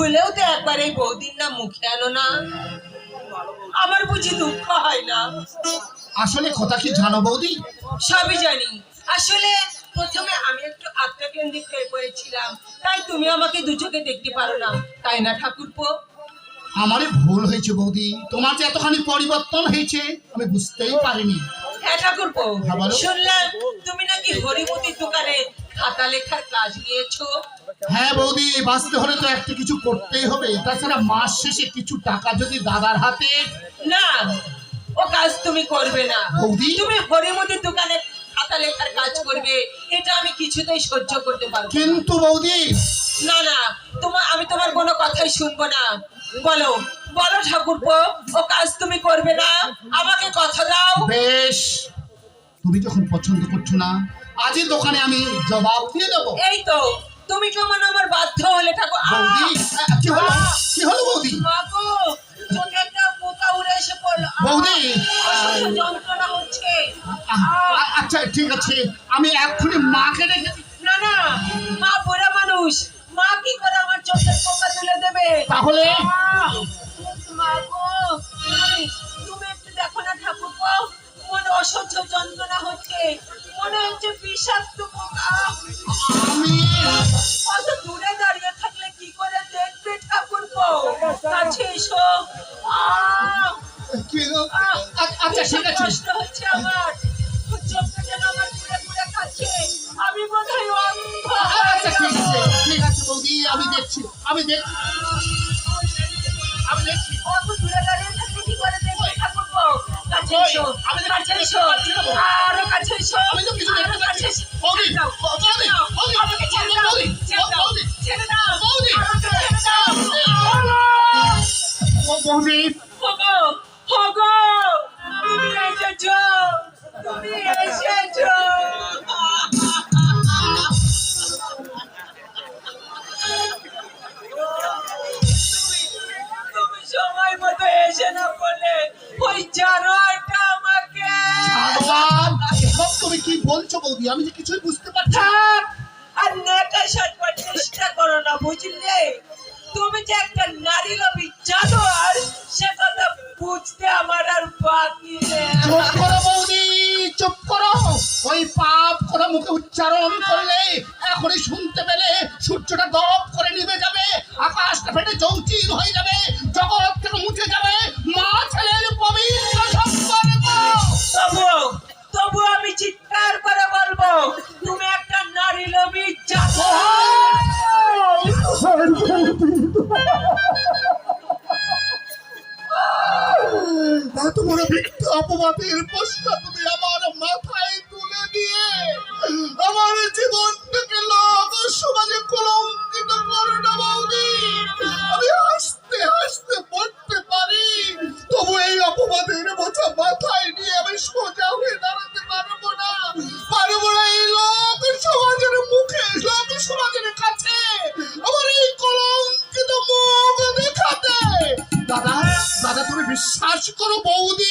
ভুলেও তো একবার এই বৌদির নাম মুখে আনো না। আমার বুঝি দুঃখ হয় না। আসলে কথা কি জানো বৌদি? সবই জানি। আসলে প্রথমে আমি একটু আত্মকেন্দ্রিক হয়ে পড়েছিলাম। তাই তুমি আমাকে দু চোখে দেখতে পারো না। তাই না ঠাকুরপো? আমারই ভুল হয়েছে বৌদি। তোমার যে এতখানি পরিবর্তন হয়েছে আমি বুঝতেই পারিনি। হ্যাঁ ঠাকুরপো। হ্যাঁ। শুনলাম তুমি নাকি হরিমতির দোকানে খাতা লেখার কাজ নিয়েছো? হ্যাঁ বৌদি বাঁচতে হলে তো একটা কিছু করতেই হবে। তাছাড়া মাস শেষে কিছু টাকা যদি দাদার হাতে? না ও কাজ তুমি করবে না। বৌদি? তুমি হরিমতির দোকানে খাতা লেখার কাজ করবে। এটা আমি কিছুতেই সহ্য করতে পারব না। কিন্তু বৌদি! না না তোমার আমি তোমার কোনো কথাই শুনব না। বলো বলো ঠাকুরপো ও কাজ তুমি করবে না? আমাকে কথা দাও। বেশ। তুমি যখন পছন্দ করছ না আজই দোকানে আমি জবাব দিয়ে দেবো। এই তো তুমি কেমন আমার বাধ্য হলে ঠাকুর? বৌদি কি হলো? কি হলো বৌদি? মা গো, চোখে একটা পোকা উড়ে এসে পড়ল। বৌদি! যন্ত্রণা হচ্ছে! আচ্ছা ঠিক আছে। আমি এক্ষুনি মাকে ডেকে না না মা বুড়া মানুষ। মা কি করে আমার চোখের পোকা তুলে দেবে? তাহলে অসহ্য যন্ত্রণা হচ্ছে। মনে হচ্ছে বিষাক্ত পোকা। অত দূরে দাঁড়িয়ে থাকলে কি করে দেখবে ঠাকুরপো? কাছে এসো। আচ্ছা ঠিক আছে। কষ্ট হচ্ছে আমার। চোখটা যেন আমি আচ্ছা ঠিক আছে ঠিক আছে বৌদি আমি দেখছি আমি দেখছি। কাছে এসো আমি তো কাছে এসো আরও কাছে এসো আরও কাছে এসো। তুমি এসেছ, তুমি এসেছ। তুমি সময় মতো এসে না বলে ওই জানোয়ারটা আমাকে ভগবান এসব তুমি কি বলছো বৌদি? আমি যে কিছুই বুঝতে পারছি না। আর নেটা সাজবার চেষ্টা করো না বুঝলে? তুমি যে একটা নারী লোভী জানোয়ার সে কথা বুঝতে আমার আর বাকি নেই। চুপ করো বৌদি চুপ করো। ওই পাপ করে মুখে উচ্চারণ করলে এখনই শুনতে পেলে সূর্যটা দপ করে নিভে যাবে আকাশটা ফেটে চৌচির হয়ে যাবে। এত বড় অপবাদের প্রশ্ন তুমি আমার মাথায় তুলে দিয়ে আমার জীবনটাকে লোক সমাজে কলঙ্কিত করো না বৌদি আমি হাসতে হাসতে পড়তে পারি। তবু এই অপবাদের বোঝা মাথায় নিয়ে আমি সোজা হয়ে দাঁড়াতে পারব না। পারব না এই লোক সমাজের মুখে লোক সমাজের কাছে। আমার এই কলঙ্কিত মুখ দেখাতে। দাদা দাদা, তুমি বিশ্বাস করো বৌদি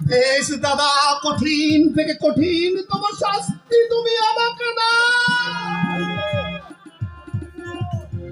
বেশ দাদা কঠিন থেকে কঠিন। তোমার শাস্তি তুমি আমাকে দাও।